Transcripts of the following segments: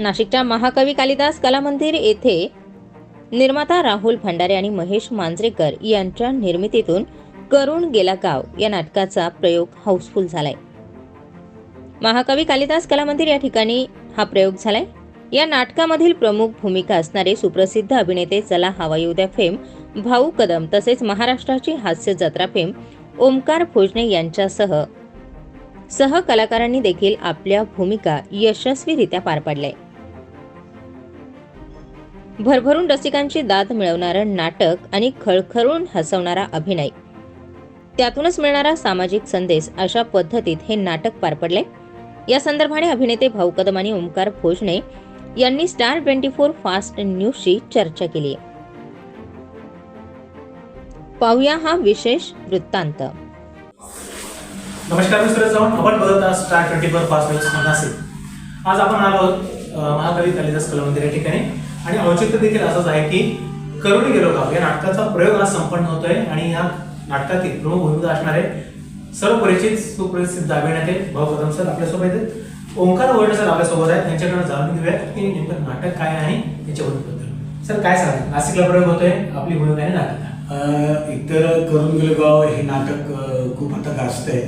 नाशिकच्या महाकवी कालिदास कला मंदिर येथे निर्माता राहुल भंडारे आणि महेश मांजरेकर यांच्या निर्मितीतून करून गेला गाव या नाटकाचा प्रयोग हाऊसफुल झालाय. महाकवी कालिदास कला मंदिर या ठिकाणी हा प्रयोग झालाय. या नाटकामधील प्रमुख भूमिका असणारे सुप्रसिद्ध अभिनेते चला हवा उद्या फेम भाऊ कदम तसेच महाराष्ट्राची हास्य जत्रा फेम ओमकार भोजने यांच्यासह सह कलाकारांनी देखील आपल्या भूमिका यशस्वीरित्या पार पाडल्या. भरभरून रसिकांची दाद मिळवणारं नाटक आणि खळखळून हसवणारा अभिनय. त्यातूनच मिळणारा सामाजिक संदेश अशा पद्धतीत हे नाटक पार पडले. या संदर्भाने अभिनेते भाऊ कदम आणि ओंकार भोजने यांनी स्टार ट्वेंटी फोर फास्ट न्यूजशी चर्चा केली पाहूया हा विशेष वृत्तांत. नमस्कार मित्र जाऊन आपण बघत आहात star twenty four fast news Nashik आज आपण आलो महाकवी कालिदास कला मंदिर या ठिकाणी. आणि औचित्य देखील असंच आहे की करुणी गेलो गाव या नाटकाचा प्रयोग आज संपन्न होतोय आणि या नाटकातील प्रमुख भूमिका असणारे सर्व परिचित सुप्रसिद्ध अभिनेते भाऊ कदम सर आपल्यासोबत आहेत. ओंकार वर्ड सर आपल्यासोबत आहेत. त्यांच्याकडे जाणून घेऊया की नेमकं नाटक काय आहे त्याच्या भूमिकेबद्दल सर काय सांगा नाशिकला प्रयोग होतोय आपली भूमिका आहे नाटक. इतर एकतर करून गेलो गाव हे नाटक खूप आता गाजतंय.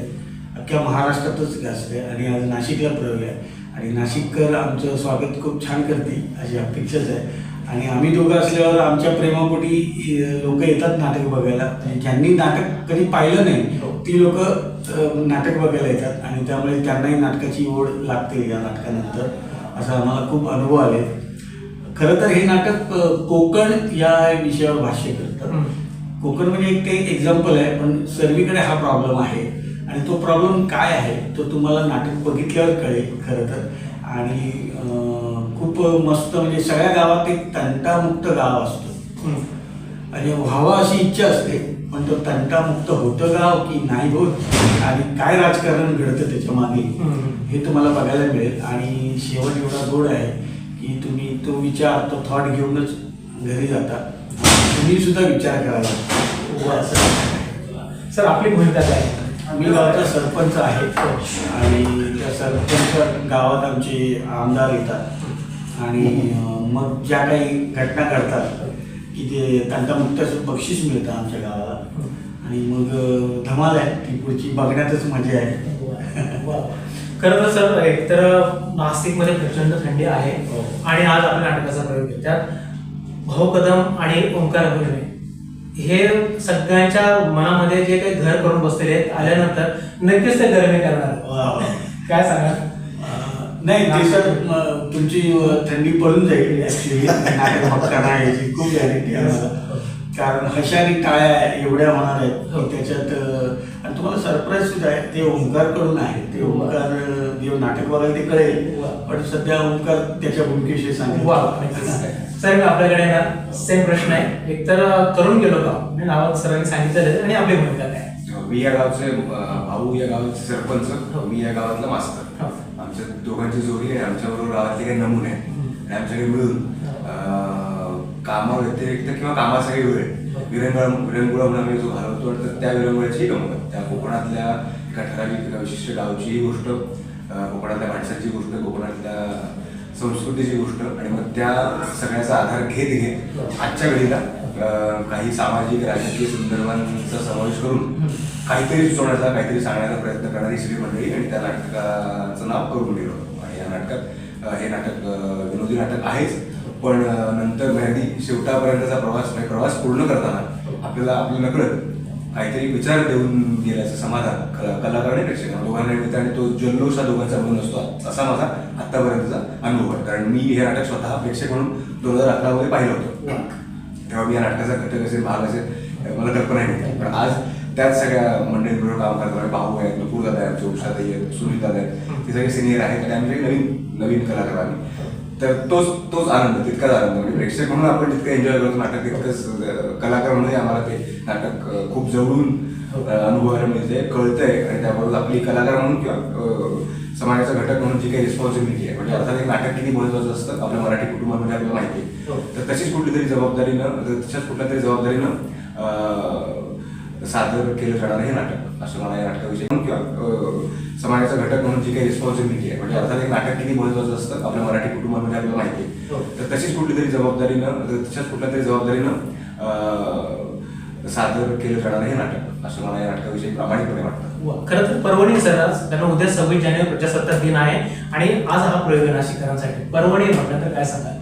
अख्ख्या महाराष्ट्रातच गाजतंय आणि आज नाशिकला प्रयोग आहे. आणि नाशिककर आमचं स्वागत खूप छान करतील अशी अपेक्षाच आहे. आणि आम्ही दोघं असल्यावर आमच्या प्रेमापोटी लोक येतात नाटक बघायला. आणि ज्यांनी नाटक कधी पाहिलं नाही ती लोक नाटक बघायला येतात. आणि त्यामुळे त्यांनाही नाटकाची ओढ लागते या नाटकानंतर. असं आम्हाला खूप अनुभव आले. खरं तर हे नाटक कोकण या विषयावर भाष्य करतं. कोकण म्हणजे एक ते एक्झाम्पल आहे पण सर्वीकडे हा प्रॉब्लेम आहे. आणि तो प्रॉब्लेम काय आहे तो तुम्हाला नाटक बघितल्यावर कळेल खरं तर आणि खूप मस्त म्हणजे सगळ्या गावात एक तंटामुक्त गाव असतो. आणि व्हावं अशी इच्छा असते पण तो तंटामुक्त होतं गाव की नाही होत आणि काय राजकारण घडतं त्याच्यामागे. हे तुम्हाला बघायला मिळेल आणि शेवट एवढा गोड आहे की तुम्ही तो विचार तो थॉट घेऊनच घरी जाता तुम्ही सुद्धा विचार करायला सर आपली भूमिका काय आहे? मी गावचा सरपंच आहे. आणि त्या सरपंच गावात आमचे आमदार येतात. आणि मग ज्या काही घटना घडतात की ते तंटामुक्ताचं बक्षीस मिळतं आमच्या गावाला. आणि मग धमाल आहे. ती पुढची बघण्यातच मजा आहे. खरं तर सर एकतर नाशिकमध्ये प्रचंड थंडी आहे. आणि आज आपल्या नाटकाचा प्रयोग त्यात भाऊ कदम आणि ओंकार अभिनय हे सगळ्यांच्या मनामध्ये जे काही घर करून बसलेले आहेत आल्यानंतर नक्कीच ते गरमी करणार. काय सांगाल अं, नाही ते सर तुमची थंडी पळून जाईल ऍक्च्युली याची खूप गॅरंटी कारण हशारी टाळ्या एवढ्या होणार आहेत की त्याच्यात आणि तुम्हाला सरप्राईज सुद्धा आहे ते ओंकारकडून आहे. ते ओंकार जेव्हा नाटक बघायला ते कळेल. पण सध्या ओंकार त्याच्या भूमिकेविषयी सांगेल. वा सर मी आपल्याकडे ना सेम प्रश्न आहे. एकतर करून गेलो का? मी नावात सरांनी सांगितलेलं आणि आपली भूमिका काय मी या गावचे भाऊ या गावाचे सरपंच. मी या गावातला मास्तर. हो. आमच्या दोघांची जोडी आहे. आमच्याबरोबर गावातले काही नमुने आहेत. आणि आमच्याकडे मिळून अं, कामा व्यतिरिक्त किंवा कामासाठी वेळ. विरंगुळा विरंगुळा म्हणून आम्ही जो घालवतो तर त्या विरंगुळ्याची गंमत. त्या कोकणातल्या एका ठराविक एका विशिष्ट गावची ही गोष्ट कोकणातल्या माणसाची गोष्ट कोकणातल्या संस्कृतीची गोष्ट आणि मग त्या सगळ्याचा आधार घेत घेत आजच्या घडीला अं, काही सामाजिक राजकीय संदर्भांचा समावेश करून काहीतरी सुचवण्याचा काहीतरी सांगण्याचा प्रयत्न करणारी सगळी मंडळी आणि त्या नाटकाचं नाव करून गेलो. आणि या नाटकात हे नाटक विनोदी नाटक आहेच. पण नंतर मेहदी शेवटापर्यंतचा प्रवास म्हणजे प्रवास पूर्ण करताना आपल्याला आपलं नकळत काहीतरी विचार देऊन गेल्याचं समाधान कला कलाकार आणि प्रेक्षकांना दोघांना मिळतं आणि तो जल्लोष हा दोघांचा मिळून असतो. असा माझा आतापर्यंतचा अनुभव आहे. कारण मी हे नाटक स्वतः प्रेक्षक म्हणून दोन हजार अकरामध्ये पाहिलं होतं. तेव्हा मी या नाटकाचा घटक असेल भाग असेल मला कल्पना नाही पण आज त्याच सगळ्या मंडळींबरोबर काम करतात भाऊ आहेत नुपूर दादा आहेत जोगशाताई आहेत सुनील दादा आहेत. हे सगळे सिनियर आहेत आणि आमचे नवीन नवीन कलाकार आम्ही. तर तोच तोच आनंद तितकाच आनंद म्हणजे प्रेक्षक म्हणून आपण जितकं एन्जॉय करतो नाटक तितकंच कलाकार म्हणून आम्हाला ते नाटक खूप जवळून अनुभवायला मिळते कळतंय. आणि त्याबरोबर आपली कलाकार म्हणून किंवा समाजाचा घटक म्हणून जी काही रिस्पॉन्सिबिलिटी आहे म्हणजे अर्थात एक नाटक किती महत्वाचं असतं आपल्या मराठी कुटुंबामध्ये आपल्याला माहिती आहे. तर तशीच कुठली तरी जबाबदारीनं तशाच कुठल्या तरी जबाबदारीनं सादर केलं जाणारं हे नाटक. असं मला या नाटकाविषयी किंवा समाजाचा घटक म्हणून जी काही रिस्पॉन्सिबिलिटी आहे म्हणजे अर्थात एक नाटक किती महत्वाचं असतं आपल्या मराठी कुटुंबामध्ये आपल्याला माहिती हो. आहे तर तशीच कुठली तरी जबाबदारीनं तशाच कुठल्या तरी जबाबदारीनं सादर केलं जाणारं हे नाटक असं मला या नाटकाविषयी प्रामाणिकपणे वाटतं. खरं तर परभणी सरस कारण उद्या सव्वीस जानेवारी प्रजासत्ताक दिन आहे आणि आज हा प्रयोग आहे नाशिककरांसाठी परभणी म्हटलं तर काय सांगाल?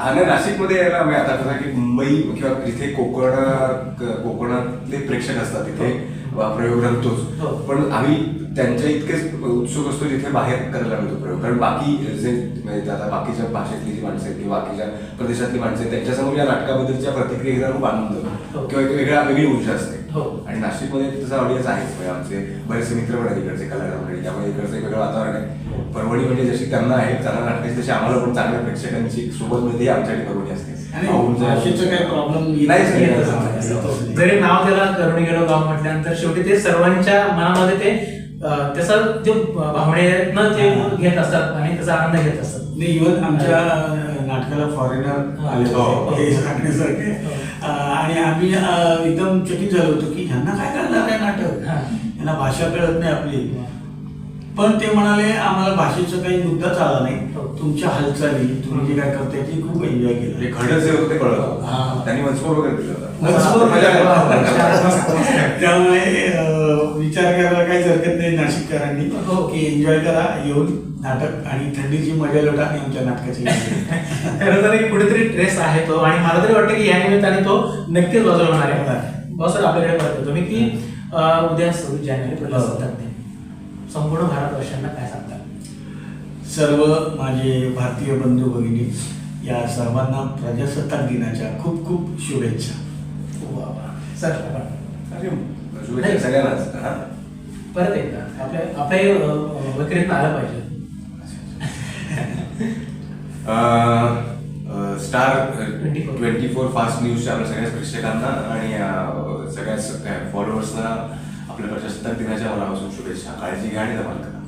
हा नाही नाशिकमध्ये यायला आता कसं की मुंबई किंवा जिथे कोकण कोकणातले प्रेक्षक असतात तिथे. प्रयोग रंगतोच हो. पण आम्ही त्यांच्या इतकेच उत्सुक असतो जिथे बाहेर करायला मिळतो प्रयोग. कारण बाकी जे म्हणजे आता बाकीच्या भाषेतली जी माणसं आहेत किंवा बाकीच्या प्रदेशातली माणसं आहेत त्यांच्यासमोर या नाटकाबद्दलच्या प्रतिक्रिया घेताना खूप आनंद हो. किंवा एक वेगळा वेगळी ऊर्जा असते. हो. आणि नाशिकमध्ये तसं ऑडियन्स आहेच. म्हणजे आमचे बरेचसे मित्र पण आहेत इकडचे कलाकार त्यामुळे इकडचं एक वेगळं वातावरण आहे. परभणी म्हणजे जशी त्यांना आहे चांगल्या नाटकाची तशी आम्हाला पण चांगल्या प्रेक्षकांची सोबत मिळते ही आमच्याकडे परभणी असते. नाही. नाही. जरी नाव त्याला करुणी गेलो गाव म्हटल्यानंतर शेवटी ते सर्वांच्या मनामध्ये ते त्याचा जे भावनेनं ते घेत असतात आणि त्याचा आनंद घेत असतात. नाही इव्हन आमच्या नाटकाला फॉरेनर आले हो. हे. सांगण्यासारखे. अं, आणि आम्ही एकदम चकित झालो होतो की ह्यांना काय करणार आहे नाटक? हा. यांना भाषा कळत नाही आपली. पण ते म्हणाले आम्हाला भाषेचा काही मुद्दाच आला नाही. हो. तुमच्या हालचाली तुम्ही जे काय करताय ते खूप एन्जॉय केलं. घडत जे होतं ते कळलं. हा. त्यांनी मनस्फोर वगैरे दिलं होतं. मनस्फोर मजा आली. मजा त्यामुळे अं, विचार करायला काहीच हरकत नाही नाशिककरांनी. हो. की एन्जॉय करा येऊन नाटक आणि थंडीची मजा लोटा आणि आमच्या नाटकाची खरं तर एक कुठेतरी ट्रेस आहे तो. आणि मला तरी वाटतं की या निमित्ताने तो नक्कीच बाजूला होणार आहे. सर आपल्याकडे परत येतो. मी की अं, उद्या सव्वीस जानेवारी प्रजासत्ताक दिन. संपूर्ण भारतवर्षांना काय सांगतात सर्व माझे भारतीय बंधू भगिनी या सर्वांना प्रजासत्ताक दिनाच्या खूप खूप शुभेच्छा. सर सगळ्यांनाच? परत एकदा आपल्या आपल्याही अं, वकिरीतनं आलं पाहिजे स्टार 24. ट्वेंटी फोर फास्ट न्यूजच्या आपल्या सगळ्याच प्रेक्षकांना आणि सगळ्याच फॉलोअर्सना आपल्या प्रजासत्ताक दिनाच्या मनापासून शुभेच्छा. काळजी घ्या आणि धमाल करा.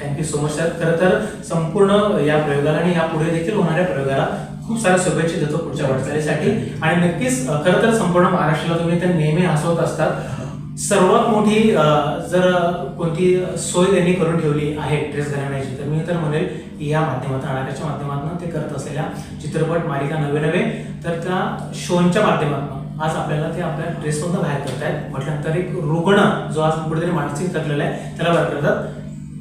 थँक्यू सो मच सर खरं तर संपूर्ण या प्रयोगाला आणि यापुढे देखील होणाऱ्या प्रयोगाला खूप साऱ्या शुभेच्छा देतो पुढच्या वाटचालीसाठी. आणि नक्कीच खरं तर संपूर्ण महाराष्ट्राला तुम्ही त्या नेहमी हसवत असतात. सर्वात मोठी जर कोणती सोय त्यांनी करून ठेवली आहे ड्रेस घालण्याची तर मी तर म्हणेल या माध्यमातून नाटकाच्या माध्यमातून ते करत असलेल्या चित्रपट मालिका नवे नवे तर त्या शोनच्या माध्यमातून आज आपल्याला ते आपल्या ड्रेसमधून बाहेर करतायत म्हटल्यानंतर एक रुग्ण जो आज कुठेतरी मानसिक थकलेला आहे त्याला बाहेर करतात.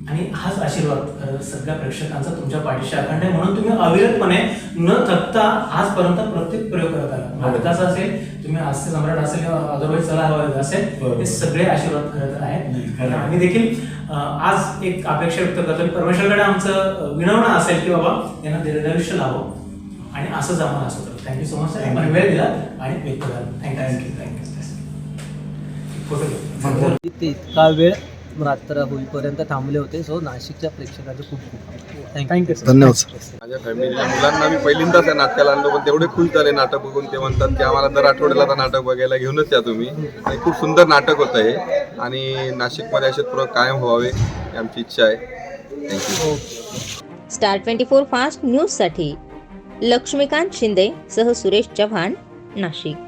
आणि हाच आशीर्वाद सगळ्या प्रेक्षकांचा तुमच्या पाठीशी अखंड आहे. म्हणून तुम्ही अविरतपणे न थकता आजपर्यंत प्रत्येक प्रयोग करत आला नाटकाचा असेल तुम्ही हास्य सम्राट असेल किंवा अदरवाईज चला हवा असेल. हे सगळे आशीर्वाद करत आहेत. आम्ही देखील आज एक अपेक्षा व्यक्त करतो परमेश्वरकडे आमचं विनवणं असेल की बाबा यांना दीर्घायुष्य लाभो आणि असंच आम्हाला असं thank you so much sir Thank आपण you. वेळ दिला आणि व्यक्त झाला थँक्यू Thank you. थँक्यू इतका वेळ रात्र होईपर्यंत थांबले होते सो नाशिकच्या प्रेक्षकांचे खूप खूप थँक्यू धन्यवाद सर माझ्या फॅमिलीला मुलांना मी पहिल्यांदाच या नाटकाला आणलो पण तेवढे खुश झाले नाटक बघून. ते म्हणतात की आम्हाला दर आठवड्याला आता नाटक बघायला घेऊनच या तुम्ही. आणि खूप सुंदर नाटक होतं हे. आणि नाशिकमध्ये असेच प्रयोग कायम व्हावे ही आमची इच्छा आहे. Thank you star twenty four fast न्यूजसाठी लक्ष्मीकांत शिंदे सह सुरेश चव्हाण नाशिक.